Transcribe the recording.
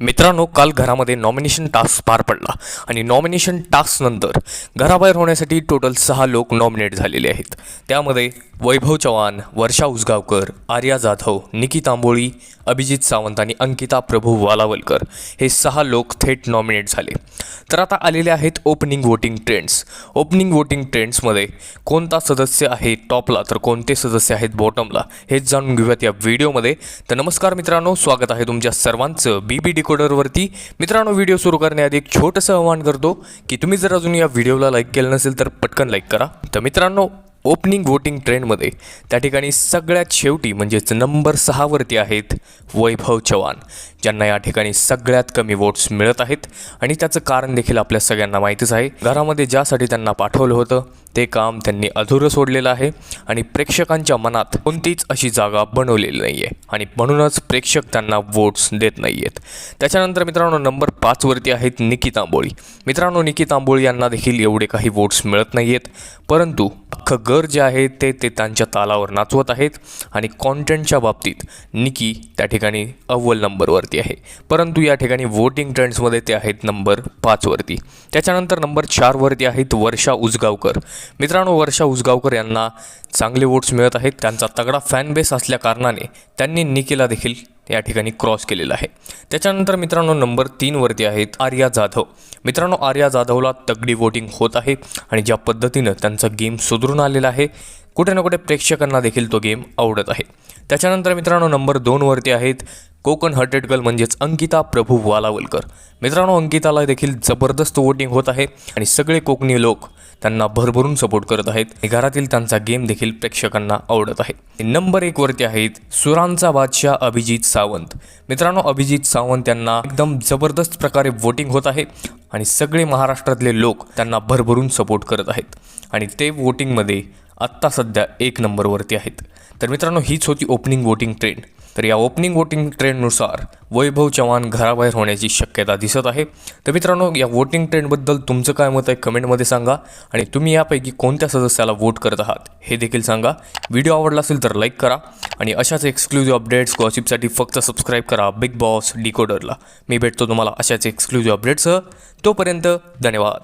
मित्रांनो काल घरामध्ये नॉमिनेशन टास्क पार पडला आणि नॉमिनेशन टास्कनंतर घराबाहेर होण्यासाठी टोटल सहा लोक नॉमिनेट झालेले आहेत. त्यामध्ये वैभव चव्हाण वर्षा उसगावकर आर्या जाधव निकी तांबोळी अभिजित सावंत आणि अंकिता प्रभू वालावलकर हे सहा लोक थेट नॉमिनेट झाले. तर आता आलेले आहेत opening voting trends opening voting ट्रेंड्समध्ये कोणता सदस्य आहे टॉपला तर कोणते सदस्य आहेत बॉटमला हेच जाणून घेऊयात या व्हिडिओमध्ये तर नमस्कार मित्रांनो स्वागत आहे तुमच्या सर्वांचं बी बी डी डिकोडरवरती मित्रांनो व्हिडिओ सुरू करण्याआधी एक छोटंसं आव्हान करतो की तुम्ही जर अजून या व्हिडिओला लाईक केलं नसेल तर पटकन लाईक करा. तर मित्रांनो ओपनिंग वोटिंग ट्रेंडमध्ये त्या ठिकाणी सगळ्यात शेवटी म्हणजेच नंबर सहावरती आहेत वैभव चव्हाण. ज्यांना या ठिकाणी सगळ्यात कमी वोट्स मिळत आहेत आणि त्याचं कारण देखील आपल्या सगळ्यांना माहितीच आहे. घरामध्ये ज्यासाठी त्यांना पाठवलं होतं ते काम त्यांनी अधुरं सोडलेलं आहे आणि प्रेक्षकांच्या मनात कोणतीच अशी जागा बनवलेली नाही आहे आणि म्हणूनच प्रेक्षक त्यांना वोट्स देत नाही आहेत त्याच्यानंतर मित्रांनो नंबर पाचवरती आहेत निकी तांबोळी मित्रांनो निकी तांबोळी यांना देखील एवढे काही वोट्स मिळत नाही आहेत परंतु अख्खं घर जे आहे ते ते त्यांच्या तालावर नाचवत आहेत आणि कॉन्टेंटच्या बाबतीत निकी त्या ठिकाणी अव्वल नंबरवरती आहे. परंतु या ठिकाणी वोटिंग ट्रेंड्समध्ये ते आहेत नंबर पाचवरती त्याच्यानंतर नंबर चारवरती आहेत वर्षा उजगावकर मित्रांनो वर्षा उजगावकर यांना चांगले वोट्स मिळत आहेत. त्यांचा तगडा फॅन बेस असल्या कारणाने त्यांनी निकीला देखील या ठिकाणी क्रॉस केलेला आहे. त्याच्यानंतर मित्रांनो नंबर तीनवरती आहेत आर्या जाधव. मित्रांनो आर्या जाधवला तगडी वोटिंग होत आहे आणि ज्या पद्धतीनं त्यांचा गेम सुधरून आलेला आहे कुठे ना कुठे प्रेक्षकांना देखील तो गेम आवडत आहे. त्याच्यानंतर मित्रांनो नंबर दोनवरती आहेत कोकण हर्टेड गर्ल म्हणजेच अंकिता प्रभू वालावलकर. मित्रांनो अंकिताला देखील जबरदस्त वोटिंग होत आहे आणि सगळे कोकणी लोक त्यांना भरभरून सपोर्ट करत आहेत. घरातील त्यांचा गेम देखील प्रेक्षकांना आवडत आहे. नंबर एकवरती आहेत सुरांचा बादशाह अभिजित सावंत. मित्रांनो अभिजित सावंत यांना एकदम जबरदस्त प्रकारे वोटिंग होत आहे आणि सगळे महाराष्ट्रातले लोक त्यांना भरभरून सपोर्ट करत आहेत. आणि ते वोटिंगमध्ये आत्ता सध्या एक नंबरवरती आहेत. तर मित्रांनो हीच होती ओपनिंग वोटिंग ट्रेंड तर या ओपनिंग वोटिंग ट्रेंडनुसार वैभव चव्हाण घराबाहेर होण्याची शक्यता दिसत आहे. तर मित्रांनो या वोटिंग ट्रेंडबद्दल तुमचं काय मत आहे कमेंटमध्ये सांगा आणि तुम्ही यापैकी कोणत्या सदस्याला वोट करत आहात हे देखील सांगा. व्हिडिओ आवडला असेल तर लाईक करा आणि अशाच एक्सक्लुझिव्ह अपडेट्स गॉसिपसाठी फक्त सबस्क्राईब करा बिग बॉस डिकोडरला. मी भेटतो तुम्हाला अशाच एक्सक्लुझिव्ह अपडेट्सह तोपर्यंत धन्यवाद.